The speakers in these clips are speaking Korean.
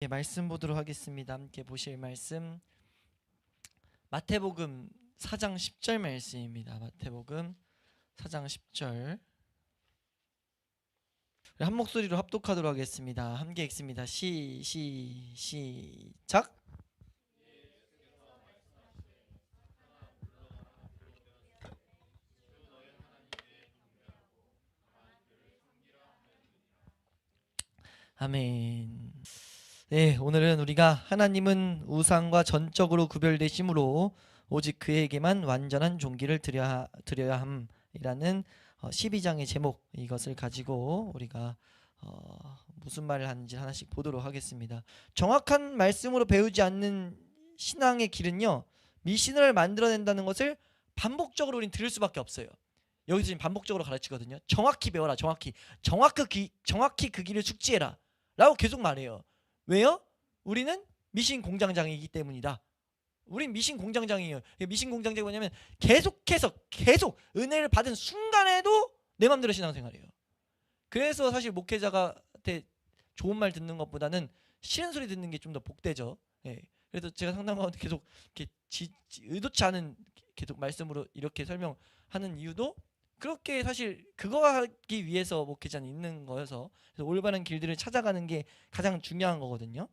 예, 말씀 보도록 하겠습니다. 함께 보실 말씀 마태복음 4장 10절 말씀입니다. 마태복음 4장 10절 한 목소리로 합독하도록 하겠습니다. 함께 읽습니다. 시, 시, 시작. 아멘. 네, 오늘은 우리가 하나님은 우상과 전적으로 구별되심으로 오직 그에게만 완전한 종기를 드려야, 드려야 함이라는 어, 12장의 제목 이것을 가지고 우리가 어, 무슨 말을 하는지 하나씩 보도록 하겠습니다. 정확한 말씀으로 배우지 않는 신앙의 길은요 미신을 만들어낸다는 것을 반복적으로 우리는 들을 수밖에 없어요. 여기서 지금 반복적으로 가르치거든요. 정확히 배워라, 정확히, 정확히 그, 정확히 그 길을 숙지해라.라고 계속 말해요. 왜요? 우리는 미신 공장장이기 때문이다. 우린 미신 공장장이에요. 미신 공장장이 뭐냐면 계속해서 계속 은혜를 받은 순간에도 내 맘대로 신앙생활해요. 그래서 사실 목회자가한테 좋은 말 듣는 것보다는 싫은 소리 듣는 게 좀 더 복되죠. 예. 그래서 제가 상담 가운데 계속 이렇게 지, 지- 의도치 않은 계속 말씀으로 이렇게 설명하는 이유도 그렇게 사실 그거 하기 위해서 목회자는 있는 거여서 올바른 길들을 찾아가는 게 가장 중요한 거거든요.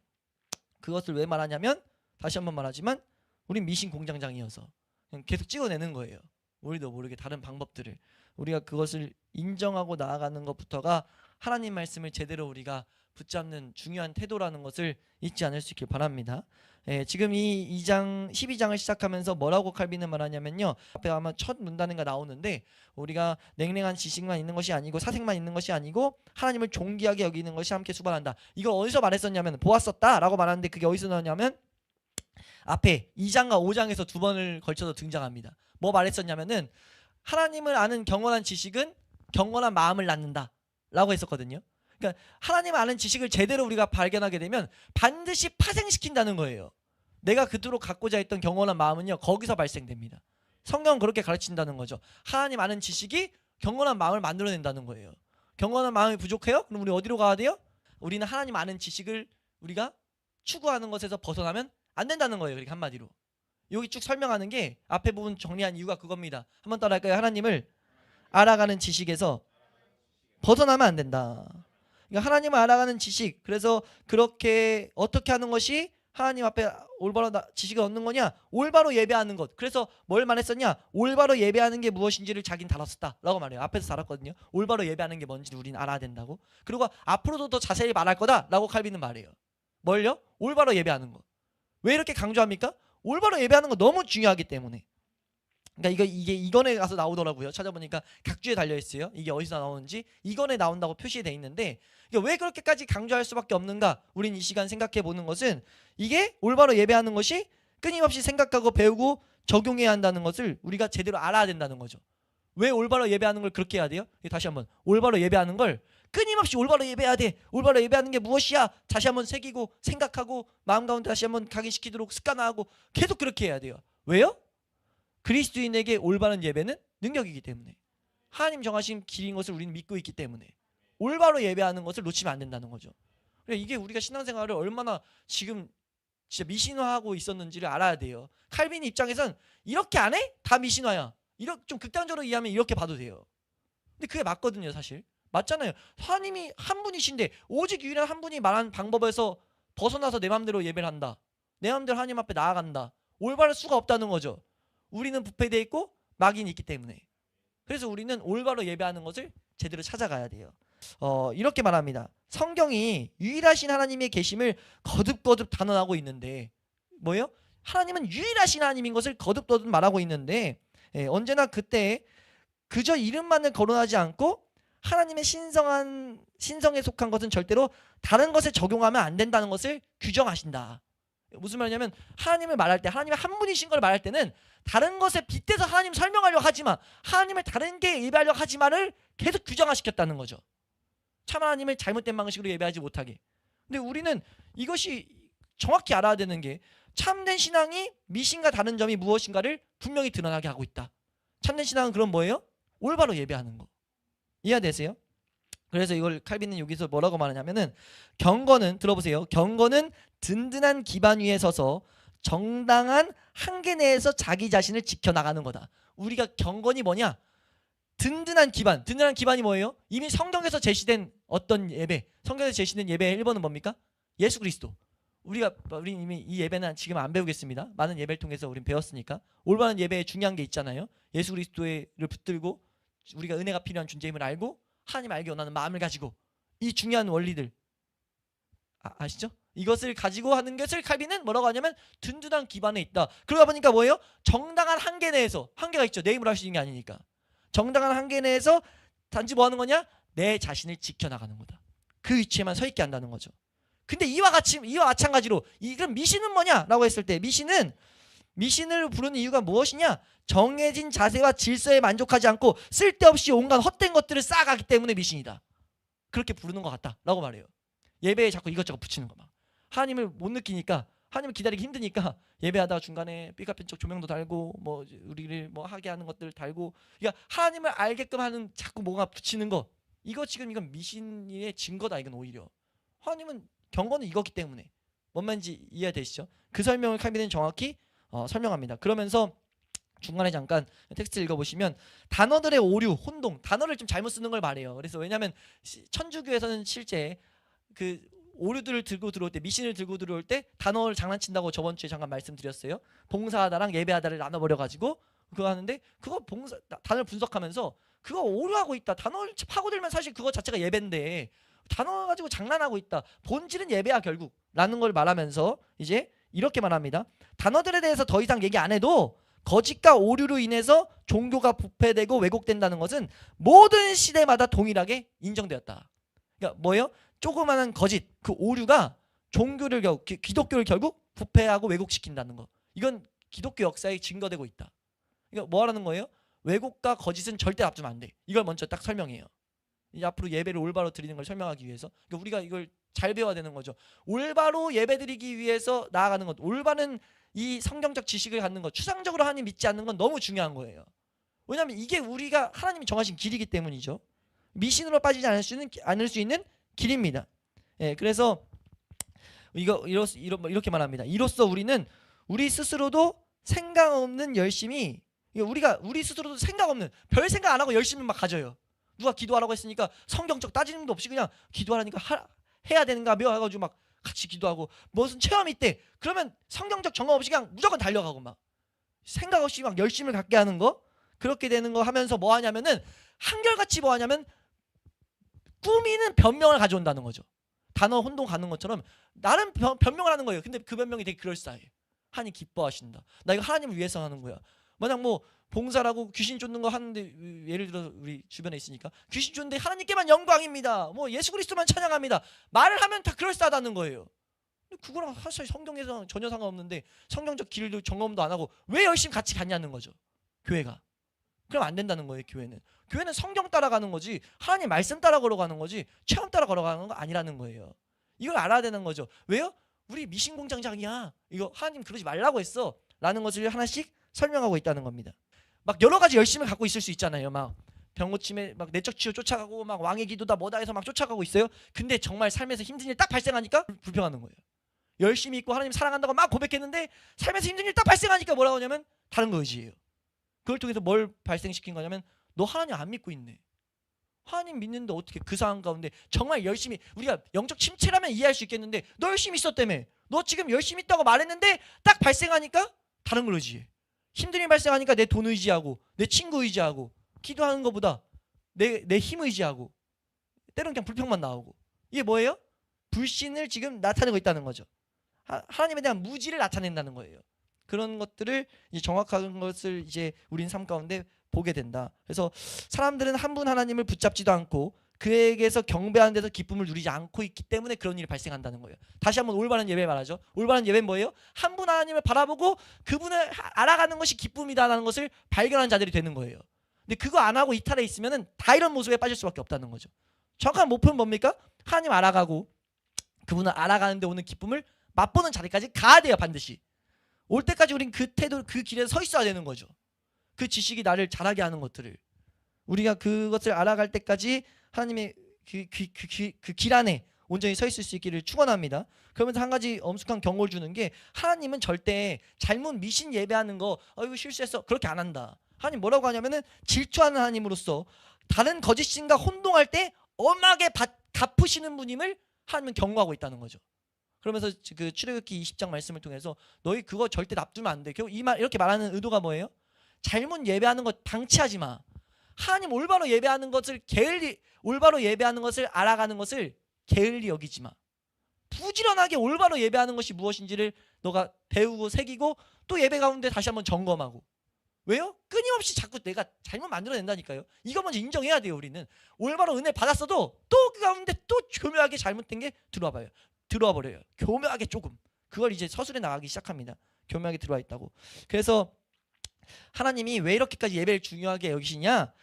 그것을 왜 말하냐면 다시 한번 말하지만 우린 미신 공장장이어서 계속 찍어내는 거예요. 우리도 모르게 다른 방법들을 우리가 그것을 인정하고 나아가는 것부터가 하나님 말씀을 제대로 우리가 붙잡는 중요한 태도라는 것을 잊지 않을 수 있길 바랍니다. 예, 지금 이 2장 12장을 시작하면서 뭐라고 칼빈은 말하냐면요. 앞에 아마 첫 문단인가 나오는데 우리가 냉랭한 지식만 있는 것이 아니고 사색만 있는 것이 아니고 하나님을 존귀하게 여기는 것이 함께 수반한다. 이거 어디서 말했었냐면 보았었다라고 말하는데 그게 어디서 나오냐면 앞에 2장과 5장에서 두 번을 걸쳐서 등장합니다. 뭐 말했었냐면은 하나님을 아는 경건한 지식은 경건한 마음을 낳는다라고 했었거든요. 그러니까 하나님 아는 지식을 제대로 우리가 발견하게 되면 반드시 파생시킨다는 거예요. 내가 그토록 갖고자 했던 경건한 마음은요 거기서 발생됩니다. 성경은 그렇게 가르친다는 거죠. 하나님 아는 지식이 경건한 마음을 만들어낸다는 거예요. 경건한 마음이 부족해요? 그럼 우리 어디로 가야 돼요? 우리는 하나님 아는 지식을 우리가 추구하는 것에서 벗어나면 안 된다는 거예요. 그렇게 한마디로. 여기 쭉 설명하는 게 앞에 부분 정리한 이유가 그겁니다. 한번 따라할까요? 하나님을 알아가는 지식에서 벗어나면 안 된다. 그러니까 하나님을 알아가는 지식. 그래서 그렇게 어떻게 하는 것이 하나님 앞에 올바로 나- 지식을 얻는 거냐? 올바로 예배하는 것. 그래서 뭘 말했었냐? 올바로 예배하는 게 무엇인지를 자긴 다뤘었다라고 말해요. 앞에서 다뤘거든요. 올바로 예배하는 게 뭔지 우리는 알아야 된다고. 그리고 앞으로도 더 자세히 말할 거다라고 칼빈은 말해요. 뭘요? 올바로 예배하는 거. 왜 이렇게 강조합니까? 올바로 예배하는 거 너무 중요하기 때문에. 그러니까 이거 이게 이건에 가서 나오더라고요. 찾아보니까 각주에 달려 있어요. 이게 어디서 나오는지 이건에 나온다고 표시돼 있는데 이게 왜 그렇게까지 강조할 수밖에 없는가? 우린 이 시간 생각해 보는 것은 이게 올바로 예배하는 것이 끊임없이 생각하고 배우고 적용해야 한다는 것을 우리가 제대로 알아야 된다는 거죠. 왜 올바로 예배하는 걸 그렇게 해야 돼요? 다시 한번 올바로 예배하는 걸 끊임없이 올바로 예배해야 돼. 올바로 예배하는 게 무엇이야? 다시 한번 새기고 생각하고 마음 가운데 다시 한번 각인시키도록 습관화하고 계속 그렇게 해야 돼요. 왜요? 그리스도인에게 올바른 예배는 능력이기 때문에 하나님 정하신 길인 것을 우리는 믿고 있기 때문에 올바로 예배하는 것을 놓치면 안 된다는 거죠. 그래 이게 우리가 신앙생활을 얼마나 지금 진짜 미신화하고 있었는지를 알아야 돼요. 칼빈 입장에선 이렇게 안 해? 다 미신화야. 이렇게 좀 극단적으로 이해하면 이렇게 봐도 돼요. 근데 그게 맞거든요, 사실. 맞잖아요. 하나님이 한 분이신데 오직 유일한 한 분이 말한 방법에서 벗어나서 내 마음대로 예배를 한다. 내 마음대로 하나님 앞에 나아간다. 올바를 수가 없다는 거죠. 우리는 부패되어 있고 마귀는 있기 때문에. 그래서 우리는 올바로 예배하는 것을 제대로 찾아가야 돼요. 어, 이렇게 말합니다. 성경이 유일하신 하나님의 계심을 거듭거듭 단언하고 있는데 뭐예요? 하나님은 유일하신 하나님인 것을 거듭거듭 말하고 있는데 예, 언제나 그때 그저 이름만을 거론하지 않고 하나님의 신성한 신성에 속한 것은 절대로 다른 것에 적용하면 안 된다는 것을 규정하신다. 무슨 말이냐면 하나님을 말할 때 하나님의 한 분이신 걸 말할 때는 다른 것에 빗대서 하나님 설명하려고 하지만 하나님을 다른 게 예배하려고 하지만을 계속 규정화시켰다는 거죠. 참 하나님을 잘못된 방식으로 예배하지 못하게. 근데 우리는 이것이 정확히 알아야 되는 게 참된 신앙이 미신과 다른 점이 무엇인가를 분명히 드러나게 하고 있다. 참된 신앙은 그럼 뭐예요? 올바로 예배하는 거. 이해되세요? 그래서 이걸 칼빈은 여기서 뭐라고 말하냐면은 경건은 들어보세요. 경건은 든든한 기반 위에 서서 정당한 한계 내에서 자기 자신을 지켜나가는 거다. 우리가 경건이 뭐냐? 든든한 기반. 든든한 기반이 뭐예요? 이미 성경에서 제시된 어떤 예배. 성경에서 제시된 예배의 1번은 뭡니까? 예수 그리스도. 우리가 우리 이미 이 예배는 지금 안 배우겠습니다. 많은 예배를 통해서 우린 배웠으니까. 올바른 예배에 중요한 게 있잖아요. 예수 그리스도를 붙들고 우리가 은혜가 필요한 존재임을 알고 하나님 알기 원하는 마음을 가지고 이 중요한 원리들 아, 시죠 이것을 가지고 하는 것을 칼빈은 뭐라고 하냐면 든든한 기반에 있다. 그러다 보니까 뭐예요? 정당한 한계 내에서 한계가 있죠. 내 힘으로 할 수 있는 게 아니니까. 정당한 한계 내에서 단지 뭐 하는 거냐? 내 자신을 지켜나가는 거다. 그 위치에만 서 있게 한다는 거죠. 근데 이와 같이 이와 마찬가지로 이 그럼 미신은 뭐냐라고 했을 때 미신은 미신을 부르는 이유가 무엇이냐? 정해진 자세와 질서에 만족하지 않고 쓸데없이 온갖 헛된 것들을 쌓아가기 때문에 미신이다. 그렇게 부르는 것 같다라고 말해요. 예배에 자꾸 이것저것 붙이는 거 막. 하나님을 못 느끼니까 하나님을 기다리기 힘드니까 예배하다가 중간에 삐까뻔쩍 조명도 달고 뭐 우리를 뭐 하게 하는 것들 달고 그러니까 하나님을 알게끔 하는 자꾸 뭐가 붙이는 거 이거 지금 이건 미신의 증거다 이건 오히려 하나님은 경건은 이거기 때문에 뭔 말인지 이해되시죠? 그 설명을 칼빈은 정확히 어, 설명합니다. 그러면서 중간에 잠깐 텍스트 읽어보시면 단어들의 오류, 혼동, 단어를 좀 잘못 쓰는 걸 말해요. 그래서 왜냐하면 시- 천주교에서는 실제 그 오류들을 들고 들어올 때 미신을 들고 들어올 때 단어를 장난친다고 저번 주에 잠깐 말씀드렸어요. 봉사하다랑 예배하다를 나눠버려 가지고 그거 하는데 그거 봉사 다- 단어를 분석하면서 그거 오류하고 있다. 단어를 파고들면 사실 그거 자체가 예배인데 단어 가지고 장난하고 있다. 본질은 예배야 결국라는 걸 말하면서 이제 이렇게 말합니다. 단어들에 대해서 더 이상 얘기 안 해도 거짓과 오류로 인해서 종교가 부패되고 왜곡된다는 것은 모든 시대마다 동일하게 인정되었다. 그러니까 뭐예요? 조그마한 거짓, 그 오류가 종교를 결 기- 기독교를 결국 부패하고 왜곡시킨다는 거. 이건 기독교 역사에 증거되고 있다. 그러니까 뭐 하라는 거예요? 왜곡과 거짓은 절대 합주면 안 돼. 이걸 먼저 딱 설명해요. 앞으로 예배를 올바로 드리는 걸 설명하기 위해서 그러니까 우리가 이걸 잘 배워야 되는 거죠. 올바로 예배 드리기 위해서 나아가는 것, 올바른 이 성경적 지식을 갖는 것, 추상적으로 하나님 믿지 않는 건 너무 중요한 거예요. 왜냐하면 이게 우리가 하나님이 정하신 길이기 때문이죠. 미신으로 빠지지 않을 수 있는 않을 수 있는 길입니다. 예, 그래서 이거 이로, 이로, 이렇게 말합니다. 이로써 우리는 우리 스스로도 생각 없는 열심히 이게 우리가 우리 스스로도 생각 없는 별 생각 안 하고 열심히 막 가져요. 누가 기도하라고 했으니까 성경적 따지는 도 없이 그냥 기도하라니까 하, 해야 되는가며 해가지고 막 같이 기도하고 무슨 체험이 있대. 그러면 성경적 정어 없이 그냥 무조건 달려가고 막 생각 없이 막 열심을 갖게 하는 거 그렇게 되는 거 하면서 뭐 하냐면은 한결같이 뭐 하냐면 꾸미는 변명을 가져온다는 거죠. 단어 혼동 가는 것처럼 나름 변, 변명을 하는 거예요. 근데 그 변명이 되게 그럴싸해. 하나님 기뻐하신다. 나 이거 하나님을 위해서 하는 거야. 만약 뭐 봉사라고 귀신 쫓는 거 하는데 예를 들어 우리 주변에 있으니까 귀신 쫓는데 하나님께만 영광입니다. 뭐 예수 그리스도만 찬양합니다. 말을 하면 다 그럴싸하다는 거예요. 그거랑 사실 성경에서 전혀 상관없는데 성경적 길도 점검도 안 하고 왜 열심히 같이 갔냐는 거죠. 교회가. 그럼 안 된다는 거예요, 교회는. 교회는 성경 따라가는 거지 하나님 말씀 따라 걸어가는 거지 체험 따라 걸어가는 거 아니라는 거예요. 이걸 알아야 되는 거죠. 왜요? 우리 미신 공장장이야. 이거 하나님 그러지 말라고 했어. 라는 것을 하나씩 설명하고 있다는 겁니다. 막 여러 가지 열심을 갖고 있을 수 있잖아요. 막 병고침에 막 내적 치유 쫓아가고 막 왕의 기도다 뭐다 해서 막 쫓아가고 있어요. 근데 정말 삶에서 힘든 일 딱 발생하니까 불- 불평하는 거예요. 열심히 있고 하나님 사랑한다고 막 고백했는데 삶에서 힘든 일 딱 발생하니까 뭐라고 하냐면 다른 거 의지예요. 그걸 통해서 뭘 발생시킨 거냐면 너 하나님 안 믿고 있네. 하나님 믿는데 어떻게 그 상황 가운데 정말 열심히 우리가 영적 침체라면 이해할 수 있겠는데 너 열심히 있었다며. 너 지금 열심히 있다고 말했는데 딱 발생하니까 다른 걸 의지해. 힘든 일 발생하니까 내 돈 의지하고 내 친구 의지하고 기도하는 것보다 내 내 힘 의지하고 때로는 그냥 불평만 나오고 이게 뭐예요? 불신을 지금 나타내고 있다는 거죠. 하, 하나님에 대한 무지를 나타낸다는 거예요. 그런 것들을 이제 정확한 것을 이제 우린 삶 가운데 보게 된다. 그래서 사람들은 한 분 하나님을 붙잡지도 않고 그에게서 경배하는 데서 기쁨을 누리지 않고 있기 때문에 그런 일이 발생한다는 거예요. 다시 한번 올바른 예배 말하죠. 올바른 예배는 뭐예요? 한 분 하나님을 바라보고 그분을 하- 알아가는 것이 기쁨이다라는 것을 발견한 자들이 되는 거예요. 근데 그거 안 하고 이탈해 있으면은 다 이런 모습에 빠질 수밖에 없다는 거죠. 정확한 목표는 뭡니까? 하나님 알아가고 그분을 알아가는데 오는 기쁨을 맛보는 자리까지 가야 돼요 반드시. 올 때까지 우린 그 태도 그 길에 서 있어야 되는 거죠. 그 지식이 나를 잘하게 하는 것들을 우리가 그것을 알아갈 때까지 하나님의 그그 그 길 안에 온전히 서 있을 수 있기를 축원합니다. 그러면서 한 가지 엄숙한 경고를 주는 게 하나님은 절대 잘못 미신 예배하는 거 어이구 실수했어 그렇게 안 한다. 하나님 뭐라고 하냐면은 질투하는 하나님으로서 다른 거짓 신과 혼동할 때 엄하게 받, 갚으시는 분임을 하나님은 경고하고 있다는 거죠. 그러면서 그 출애굽기 20장 말씀을 통해서 너희 그거 절대 납두면 안 돼. 결국 이 말 이렇게 말하는 의도가 뭐예요? 잘못 예배하는 것 방치하지 마. 하나님 올바로 예배하는 것을 게을리 올바로 예배하는 것을 알아가는 것을 게을리 여기지 마. 부지런하게 올바로 예배하는 것이 무엇인지를 너가 배우고 새기고 또 예배 가운데 다시 한번 점검하고 왜요? 끊임없이 자꾸 내가 잘못 만들어낸다니까요. 이거 먼저 인정해야 돼요. 우리는 올바로 은혜 받았어도 또 그 가운데 또 교묘하게 잘못된 게 들어와 봐요. 들어와 버려요. 교묘하게 조금 그걸 이제 서술에 나가기 시작합니다. 교묘하게 들어와 있다고. 그래서 하나님이 왜 이렇게까지 예배를 중요하게 여기시냐?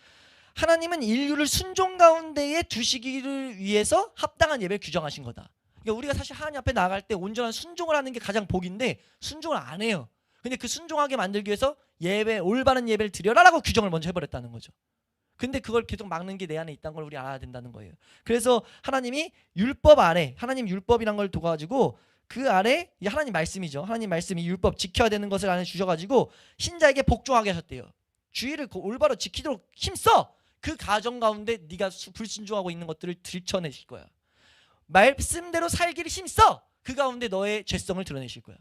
하나님은 인류를 순종 가운데에 두시기를 위해서 합당한 예배를 규정하신 거다. 그러니까 우리가 사실 하나님 앞에 나갈 때 온전한 순종을 하는 게 가장 복인데 순종을 안 해요. 근데 그 순종하게 만들기 위해서 예배 올바른 예배를 드려라라고 규정을 먼저 해버렸다는 거죠. 근데 그걸 계속 막는 게 내 안에 있다는 걸 우리 알아야 된다는 거예요. 그래서 하나님이 율법 아래 하나님 율법이란 걸 둬가지고 그 아래 이 하나님 말씀이죠. 하나님 말씀이 율법 지켜야 되는 것을 안에 주셔가지고 신자에게 복종하게 하셨대요. 주의를 그 올바로 지키도록 힘써. 그 가정 가운데 네가 수- 불순종하고 있는 것들을 들춰내실 거야. 말씀대로 살기를 힘써. 그 가운데 너의 죄성을 드러내실 거야.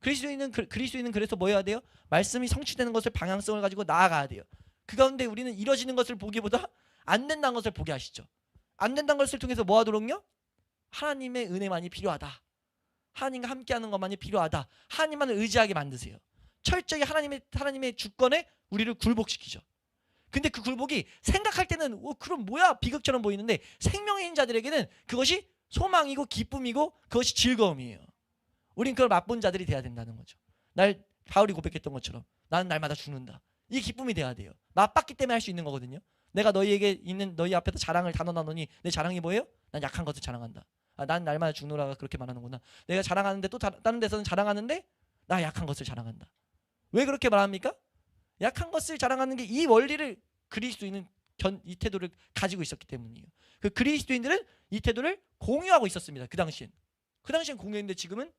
그리스도인은 그- 그리스도인은 그래서 뭐 해야 돼요? 말씀이 성취되는 것을 방향성을 가지고 나아가야 돼요. 그 가운데 우리는 이뤄지는 것을 보기보다 안 된다는 것을 보게 하시죠. 안 된다는 것을 통해서 뭐 하도록요? 하나님의 은혜만이 필요하다. 하나님과 함께하는 것만이 필요하다. 하나님만을 의지하게 만드세요. 철저히 하나님의 하나님의 주권에 우리를 굴복시키죠. 근데 그 굴복이 생각할 때는 어, 그럼 뭐야 비극처럼 보이는데 있는 자들에게는 그것이 소망이고 기쁨이고 그것이 즐거움이에요. 우린 그걸 맛본 자들이 돼야 된다는 거죠. 날 바울이 고백했던 것처럼 나는 날마다 죽는다. 이 기쁨이 돼야 돼요. 맛봤기 때문에 할 수 있는 거거든요. 내가 너희에게 있는 너희 앞에서 자랑을 단언하노니 내 자랑이 뭐예요? 난 약한 것을 자랑한다. 아, 난 날마다 죽노라가 그렇게 말하는구나. 내가 자랑하는데 또 다, 다른 데서는 자랑하는데 나 약한 것을 자랑한다. 왜 그렇게 말합니까? 약한 것을 자랑하는 게 이 원리를 그리스도인은 견, 이 태도를 가지고 있었기 때문이에요. 그 그리스도인들은 이 태도를 공유하고 있었습니다. 그 당시엔. 그 당시엔 공유했는데 지금은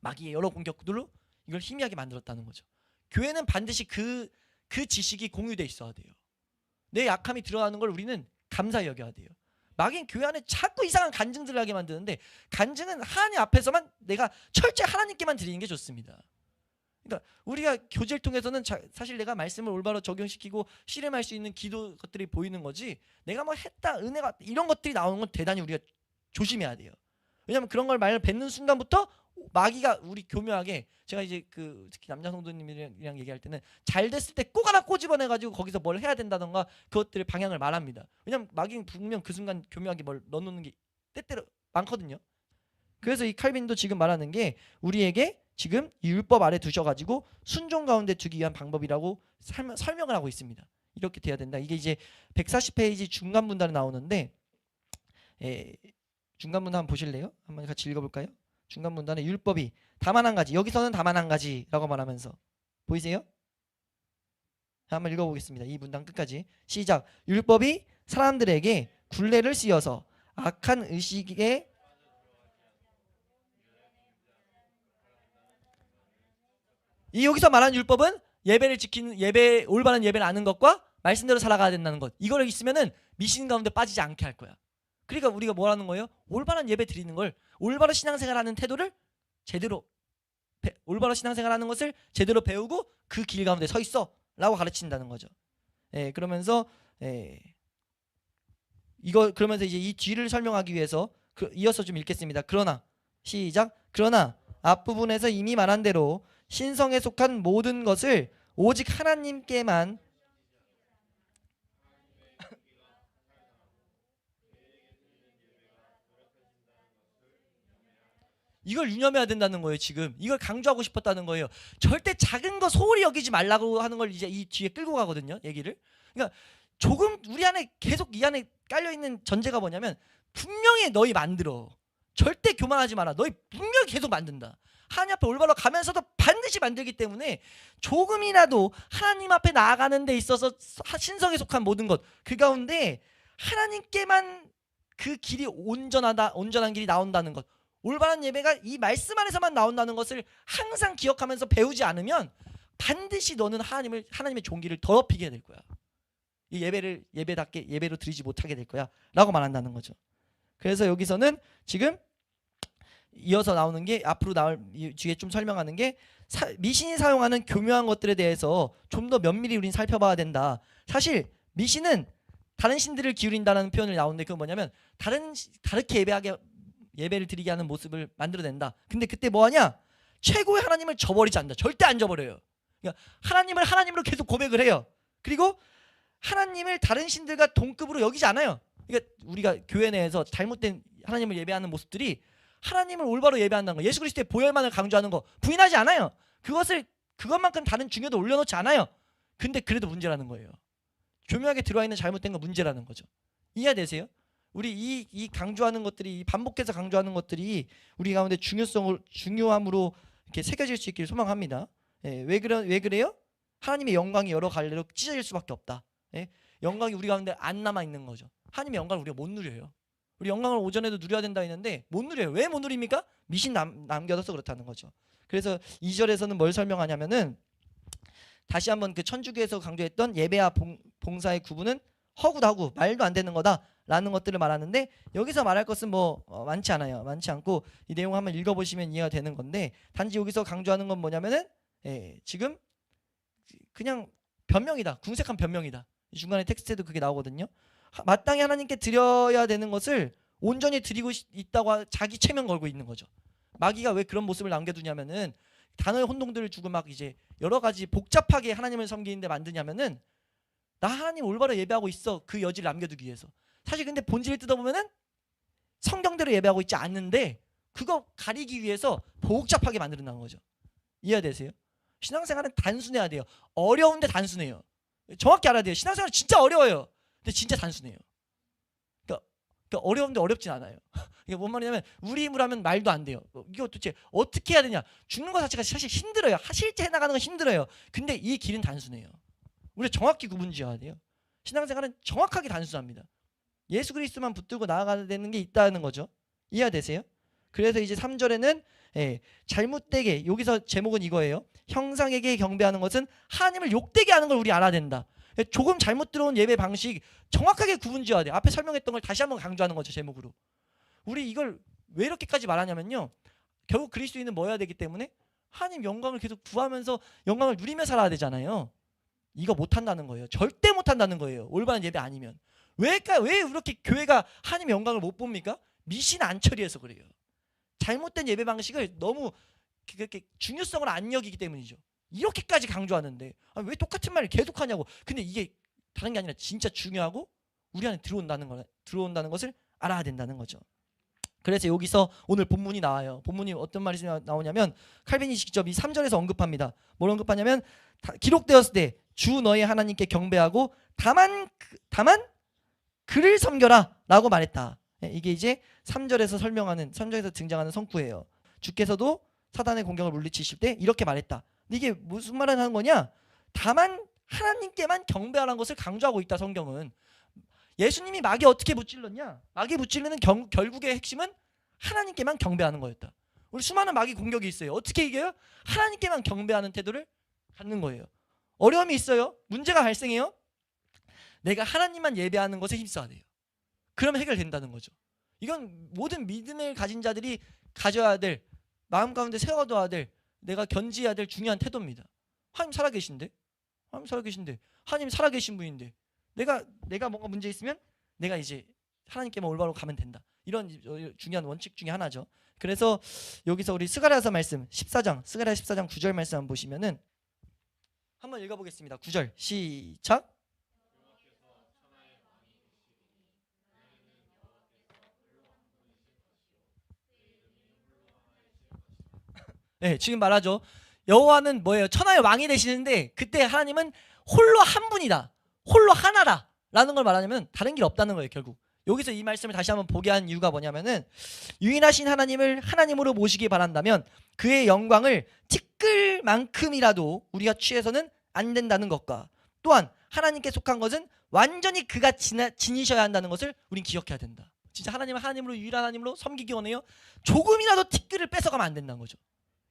마귀의 여러 공격들로 이걸 희미하게 만들었다는 거죠. 교회는 반드시 그, 그 지식이 공유돼 있어야 돼요. 내 약함이 드러나는 걸 우리는 감사히 여겨야 돼요. 마귀는 교회 안에 자꾸 이상한 간증들을 하게 만드는데 간증은 하나님 앞에서만 내가 철저히 하나님께만 드리는 게 좋습니다. 그러니까 우리가 교제를 통해서는 자- 사실 내가 말씀을 올바로 적용시키고 실행할 수 있는 기도 것들이 보이는 거지 내가 뭐 했다 은혜가 이런 것들이 나오는 건 대단히 우리가 조심해야 돼요. 왜냐하면 그런 걸 말을 뱉는 순간부터 마귀가 우리 교묘하게 제가 이제 그 특히 남자 성도님이랑 얘기할 때는 잘 됐을 때 꼭 하나 꼬집어내 가지고 거기서 뭘 해야 된다던가 그것들의 방향을 말합니다. 왜냐하면 마귀는 분명 그 순간 교묘하게 뭘 넣어놓는 게 때때로 많거든요. 그래서 이 칼빈도 지금 말하는 게 우리에게 지금 이 율법 아래 두셔가지고 순종 가운데 두기 위한 방법이라고 설명, 설명을 하고 있습니다. 이렇게 돼야 된다. 이게 이제 140페이지 중간 문단에 나오는데 에, 중간 문단 한번 보실래요? 한번 같이 읽어볼까요? 중간 문단에 율법이 다만 한 가지 여기서는 다만 한 가지라고 말하면서 보이세요? 한번 읽어보겠습니다. 이 문단 끝까지 시작. 율법이 사람들에게 굴레를 씌워서 악한 의식에 이 여기서 말하는 율법은 예배를 지키는 예배 올바른 예배를 아는 것과 말씀대로 살아가야 된다는 것. 이걸 있으면은 미신 가운데 빠지지 않게 할 거야. 그러니까 우리가 뭐라는 거예요? 올바른 예배 드리는 걸 올바른 신앙생활하는 태도를 제대로 배- 올바른 신앙생활하는 것을 제대로 배우고 그 길 가운데 서 있어라고 가르친다는 거죠. 예, 그러면서 예, 이거 그러면서 이제 이 뒤를 설명하기 위해서 그, 이어서 좀 읽겠습니다. 그러나 시작. 그러나 앞부분에서 이미 말한 대로 신성에 속한 모든 것을 오직 하나님께만 이걸 유념해야 된다는 거예요, 지금. 이걸 강조하고 싶었다는 거예요. 절대 작은 거 소홀히 여기지 말라고 하는 걸 이제 이 뒤에 끌고 가거든요, 얘기를. 그러니까 조금 우리 안에 계속 이 안에 깔려 있는 전제가 뭐냐면 분명히 너희 만들어. 절대 교만하지 마라. 너희 분명히 계속 만든다. 하나님 앞에 올바로 가면서도 반드시 만들기 때문에 조금이라도 하나님 앞에 나아가는 데 있어서 신성에 속한 모든 것 그 가운데 하나님께만 그 길이 온전하다 온전한 길이 나온다는 것 올바른 예배가 이 말씀 안에서만 나온다는 것을 항상 기억하면서 배우지 않으면 반드시 너는 하나님을 하나님의 종기를 더럽히게 될 거야. 이 예배를 예배답게 예배로 드리지 못하게 될 거야라고 말한다는 거죠. 그래서 여기서는 지금 이어서 나오는 게 앞으로 나올 이 뒤에 좀 설명하는 게 사- 미신이 사용하는 교묘한 것들에 대해서 좀 더 면밀히 우린 살펴봐야 된다. 사실 미신은 다른 신들을 기울인다는 표현을 나오는데 그건 뭐냐면 다른 시- 다르게 예배하게 예배를 드리게 하는 모습을 만들어낸다. 근데 그때 뭐하냐? 최고의 하나님을 저버리지 않는다. 절대 안 저버려요. 그러니까 하나님을 하나님으로 계속 고백을 해요. 그리고 하나님을 다른 신들과 동급으로 여기지 않아요. 그러니까 우리가 교회 내에서 잘못된 하나님을 예배하는 모습들이 하나님을 올바로 예배한다는 거, 예수 그리스도의 보혈만을 강조하는 거 부인하지 않아요. 그것을 그것만큼 다른 중요도 올려놓지 않아요. 근데 그래도 문제라는 거예요. 교묘하게 들어와 있는 잘못된 거 문제라는 거죠. 이해되세요? 우리 이, 이 강조하는 것들이 이 반복해서 강조하는 것들이 우리 가운데 중요성을 중요함으로 이렇게 새겨질 수 있기를 소망합니다. 예, 왜 그래 왜 그래요? 하나님의 영광이 여러 갈래로 찢어질 수밖에 없다. 예? 영광이 우리 가운데 안 남아 있는 거죠. 하나님의 영광을 우리가 못 누려요. 우리 영광을 오전에도 누려야 된다 했는데 못 누려요. 왜 못 누립니까? 미신 남, 남겨둬서 그렇다는 거죠. 그래서 2절에서는 뭘 설명하냐면은 다시 한번 그 천주교에서 강조했던 예배와 봉, 봉사의 구분은 허구다구 말도 안 되는 거다 라는 것들을 말하는데 여기서 말할 것은 뭐 어, 많지 않아요. 많지 않고 이 내용 한번 읽어보시면 이해가 되는 건데 단지 여기서 강조하는 건 뭐냐면은 예, 지금 그냥 변명이다. 궁색한 변명이다. 이 중간에 텍스트에도 그게 나오거든요. 하- 마땅히 하나님께 드려야 되는 것을 온전히 드리고 시- 있다고 하- 자기 체면 걸고 있는 거죠. 마귀가 왜 그런 모습을 남겨두냐면은 단어의 혼동들을 주고 막 이제 여러 가지 복잡하게 하나님을 섬기는데 만드냐면은 나 하나님 올바로 예배하고 있어 그 여지를 남겨두기 위해서 사실 근데 본질을 뜯어보면은 성경대로 예배하고 있지 않는데 그거 가리기 위해서 복잡하게 만들어놓은 거죠. 이해되세요? 신앙생활은 단순해야 돼요. 어려운데 단순해요. 정확히 알아야 돼요. 신앙생활은 진짜 어려워요. 근데 진짜 단순해요. 그러니까, 그러니까 어려운데 어렵진 않아요. 이게 뭔 말이냐면 우리 힘으로 하면 말도 안 돼요. 어, 이거 도대체 어떻게 해야 되냐? 죽는 것 자체가 사실 힘들어요. 하- 실제 해나가는 건 힘들어요. 근데 이 길은 단순해요. 우리가 정확히 구분지어야 돼요. 신앙생활은 정확하게 단순합니다. 예수 그리스도만 붙들고 나아가야 되는 게 있다는 거죠. 이해되세요? 그래서 이제 3절에는 예, 잘못되게 여기서 제목은 이거예요. 형상에게 경배하는 것은 하나님을 욕되게 하는 걸 우리 알아야 된다. 예, 조금 잘못 들어온 예배 방식 정확하게 구분지어야 돼. 앞에 설명했던 걸 다시 한번 강조하는 거죠 제목으로. 우리 이걸 왜 이렇게까지 말하냐면요. 결국 그리스도인은 뭐 해야 되기 때문에 하나님 영광을 계속 구하면서 영광을 누리며 살아야 되잖아요. 이거 못 한다는 거예요. 절대 못 한다는 거예요. 올바른 예배 아니면. 왜까 왜 이렇게 교회가 하나님의 영광을 못 봅니까? 미신 안 처리해서 그래요. 잘못된 예배 방식을 너무 그렇게 중요성을 안 여기기 때문이죠. 이렇게까지 강조하는데 아, 왜 똑같은 말을 계속하냐고. 근데 이게 다른 게 아니라 진짜 중요하고 우리 안에 들어온다는 거 들어온다는 것을 알아야 된다는 거죠. 그래서 여기서 오늘 본문이 나와요. 본문이 어떤 말이 나- 나오냐면 칼빈이 직접 이 3절에서 언급합니다. 뭘 언급하냐면 다- 기록되었을 때 주 너의 하나님께 경배하고 다만 그- 다만 그를 섬겨라 라고 말했다. 예, 이게 이제 3절에서 설명하는 3절에서 등장하는 성구예요. 주께서도 사단의 공격을 물리치실 때 이렇게 말했다. 이게 무슨 말을 하는 거냐? 다만 하나님께만 경배하라는 것을 강조하고 있다. 성경은 예수님이 마귀 어떻게 무찔렀냐? 마귀 무찔르는 경- 결국의 핵심은 하나님께만 경배하는 거였다. 우리 수많은 마귀 공격이 있어요. 어떻게 이겨요? 하나님께만 경배하는 태도를 갖는 거예요. 어려움이 있어요. 문제가 발생해요. 내가 하나님만 예배하는 것에 힘써야 돼요. 그러면 해결된다는 거죠. 이건 모든 믿음을 가진 자들이 가져야 될 마음 가운데 세워둬야 될 내가 견지해야 될 중요한 태도입니다. 하나님 살아계신데, 하나님 살아계신데, 하나님 살아계신 분인데, 내가 내가 뭔가 문제 있으면 내가 이제 하나님께만 올바로 가면 된다. 이런 중요한 원칙 중에 하나죠. 그래서 여기서 우리 스가랴서 말씀 14장 스가랴 14장 9절 말씀 한번 보시면은 한번 읽어보겠습니다. 9절 시작. 네, 지금 말하죠. 여호와는 뭐예요? 천하의 왕이 되시는데 그때 하나님은 홀로 한 분이다. 홀로 하나다. 라는 걸 말하냐면 다른 길 없다는 거예요, 결국. 여기서 이 말씀을 다시 한번 보게 한 이유가 뭐냐면은 유인하신 하나님을 하나님으로 모시기 바란다면 그의 영광을 티끌 만큼이라도 우리가 취해서는 안 된다는 것과 또한 하나님께 속한 것은 완전히 그가 지나, 지니셔야 한다는 것을 우린 기억해야 된다. 진짜 하나님을 하나님으로 유일한 하나님으로 섬기기 원해요. 조금이라도 티끌을 뺏어가면 안 된다는 거죠.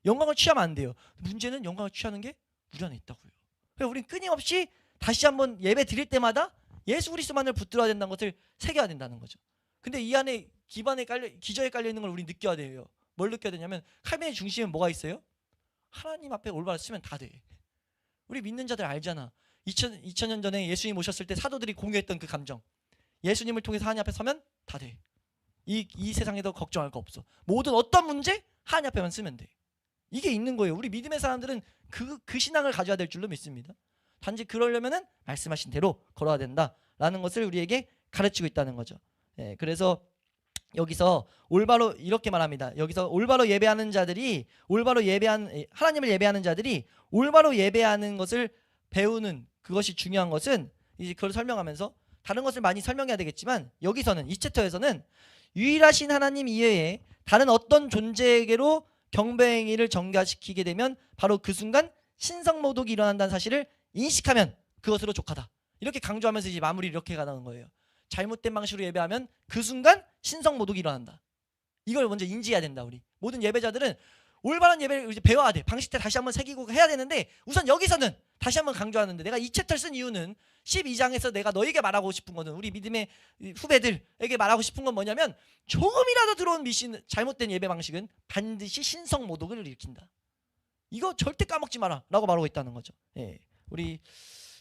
영광을 취하면 안 돼요. 문제는 영광을 취하는 게 우리 안에 있다고요. 그래서 우리는 끊임없이 다시 한번 예배 드릴 때마다 예수 그리스도만을 붙들어야 된다는 것을 새겨야 된다는 거죠. 근데 이 안에 기반에 깔려 기저에 깔려 있는 걸 우리 느껴야 돼요. 뭘 느껴야 되냐면 칼빈의 중심에 뭐가 있어요? 하나님 앞에 올바로 쓰면 다 돼. 우리 믿는 자들 알잖아. 2000, 2000년 전에 예수님 오셨을 때 사도들이 공유했던 그 감정. 예수님을 통해서 하나님 앞에 서면 다 돼. 이, 이 세상에도 걱정할 거 없어. 모든 어떤 문제 하나님 앞에만 쓰면 돼. 이게 있는 거예요. 우리 믿음의 사람들은 그, 그 신앙을 가져야 될 줄로 믿습니다. 단지 그러려면은 말씀하신 대로 걸어야 된다라는 것을 우리에게 가르치고 있다는 거죠. 예, 그래서 여기서 올바로 이렇게 말합니다. 여기서 올바로 예배하는 자들이 올바로 예배한 하나님을 예배하는 자들이 올바로 예배하는 것을 배우는 그것이 중요한 것은 이제 그걸 설명하면서 다른 것을 많이 설명해야 되겠지만 여기서는 이 챕터에서는 유일하신 하나님 이외에 다른 어떤 존재에게로 경배행위를 전가시키게 되면 바로 그 순간 신성모독이 일어난다는 사실을 인식하면 그것으로 족하다. 이렇게 강조하면서 이제 마무리 이렇게 가는 거예요. 잘못된 방식으로 예배하면 그 순간 신성모독이 일어난다. 이걸 먼저 인지해야 된다 우리 모든 예배자들은 올바른 예배를 이제 배워야 돼. 방식대 다시 한번 새기고 해야 되는데 우선 여기서는 다시 한번 강조하는데 내가 이 챕터를 쓴 이유는 12장에서 내가 너에게 말하고 싶은 거는 우리 믿음의 후배들에게 말하고 싶은 건 뭐냐면 조금이라도 들어온 미신 잘못된 예배 방식은 반드시 신성 모독을 일으킨다. 이거 절대 까먹지 마라라고 말하고 있다는 거죠. 예. 우리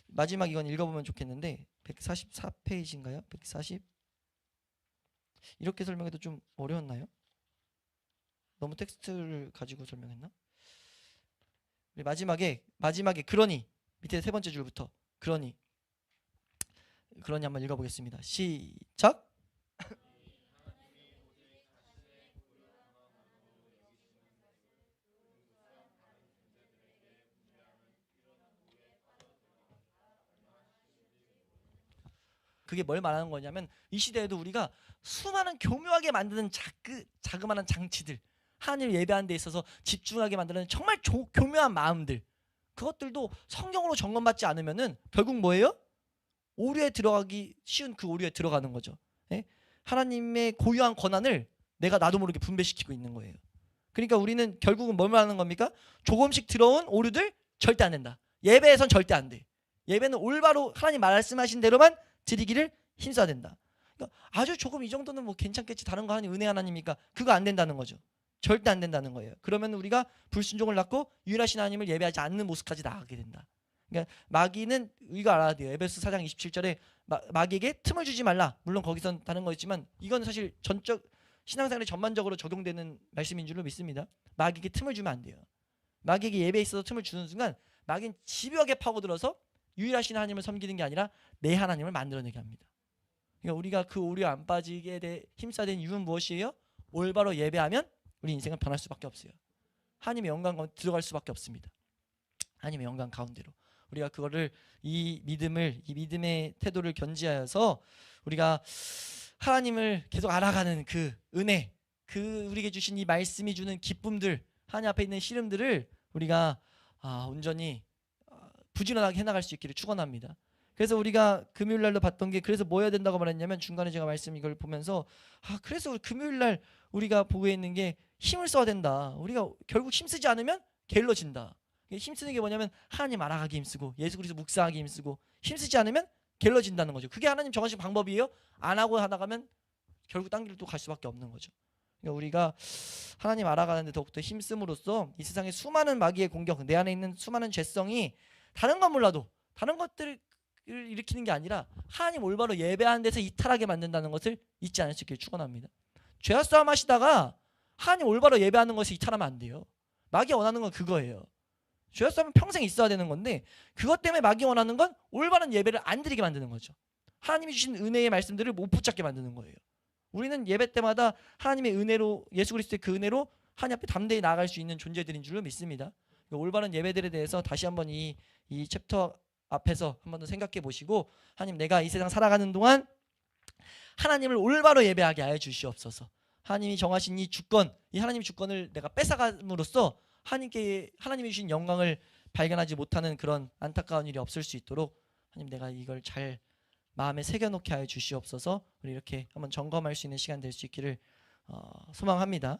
마지막 이건 읽어보면 좋겠는데 144페이지인가요? 140 이렇게 설명해도 좀 어려웠나요? 너무 텍스트를 가지고 설명했나? 우리 마지막에 마지막에 그러니 밑에 세 번째 줄부터 그러니 그러니 한번 읽어보겠습니다. 시작. 그게 뭘 말하는 거냐면 이 시대에도 우리가 수많은 교묘하게 만드는 자그 자그마한 장치들 하나님을 예배하는 데 있어서 집중하게 만드는 정말 조, 교묘한 마음들 그것들도 성경으로 점검받지 않으면은 결국 뭐예요? 오류에 들어가기 쉬운 그 오류에 들어가는 거죠. 예? 하나님의 고유한 권한을 내가 나도 모르게 분배시키고 있는 거예요. 그러니까 우리는 결국은 뭘 말하는 겁니까? 조금씩 들어온 오류들 절대 안 된다. 예배에선 절대 안 돼. 예배는 올바로 하나님 말씀하신 대로만 드리기를 힘써야 된다. 그러니까 아주 조금 이 정도는 뭐 괜찮겠지. 다른 거 하나님 은혜 하나님이니까 그거 안 된다는 거죠. 절대 안 된다는 거예요. 그러면 우리가 불순종을 낳고 유일하신 하나님을 예배하지 않는 모습까지 나가게 된다. 그러니까 마귀는 이거 알아야 돼요. 에베소 4장 27절에 마, 귀에게 틈을 주지 말라. 물론 거기선 다른 거 있지만 이건 사실 전적 신앙생활에 전반적으로 적용되는 말씀인 줄로 믿습니다. 마귀에게 틈을 주면 안 돼요. 마귀에게 예배에 있어서 틈을 주는 순간 마귀는 집요하게 파고들어서 유일하신 하나님을 섬기는 게 아니라 내 하나님을 만들어내게 합니다. 그러니까 우리가 그 오류 안 빠지게 돼 되는 이유는 무엇이에요? 올바로 예배하면 우리 인생은 변할 수밖에 없어요. 하나님의 영광 가운데 들어갈 수밖에 없습니다. 하나님의 영광 가운데로 우리가 그거를 이 믿음을 이 믿음의 태도를 견지하여서 우리가 하나님을 계속 알아가는 그 은혜, 그 우리에게 주신 이 말씀이 주는 기쁨들, 하나님 앞에 있는 시름들을 우리가 아, 온전히 아, 부지런하게 해나갈 수 있기를 축원합니다. 그래서 우리가 금요일 날로 봤던 게 그래서 뭐 해야 된다고 말했냐면 중간에 제가 말씀 이걸 보면서 아 그래서 금요일 날 우리가 보고 있는 게 힘을 써야 된다. 우리가 결국 힘쓰지 않으면 게을러진다. 힘쓰는 게 뭐냐면 하나님 알아가기 힘쓰고 예수 그리스도 묵상하기 힘쓰고 힘쓰지 않으면 게을러진다는 거죠. 그게 하나님 정하신 방법이에요. 안 하고 하다 가면 결국 딴 길로 갈 수밖에 없는 거죠. 그러니까 우리가 하나님 알아가는데 더욱더 힘씀으로써 이 세상의 수많은 마귀의 공격, 내 안에 있는 수많은 죄성이 다른 건 몰라도 다른 것들을 일으키는 게 아니라 하나님 올바로 예배하는 데서 이탈하게 만든다는 것을 잊지 않을 수 있기를 축원합니다. 죄와 싸움 하시다가 하나님 올바로 예배하는 것이 이탈하면 안 돼요. 마귀 원하는 건 그거예요. 싸움은 평생 있어야 되는 건데 그것 때문에 마귀 원하는 건 올바른 예배를 안 드리게 만드는 거죠. 하나님이 주신 은혜의 말씀들을 못 붙잡게 만드는 거예요. 우리는 예배 때마다 하나님의 은혜로 예수 그리스도의 그 은혜로 하나님 앞에 담대히 나아갈 수 있는 존재들인 줄로 믿습니다. 올바른 예배들에 대해서 다시 한번 이, 이 챕터 앞에서 한번 더 생각해 보시고 하나님 내가 이 세상 살아가는 동안 하나님을 올바로 예배하게 하여 주시옵소서. 하나님이 정하신 이 주권, 이 하나님의 주권을 내가 뺏어감으로써 하나님께 하나님이 주신 영광을 발견하지 못하는 그런 안타까운 일이 없을 수 있도록 하나님 내가 이걸 잘 마음에 새겨놓게 하여 주시옵소서. 우리 이렇게 한번 점검할 수 있는 시간 될 수 있기를 어, 소망합니다.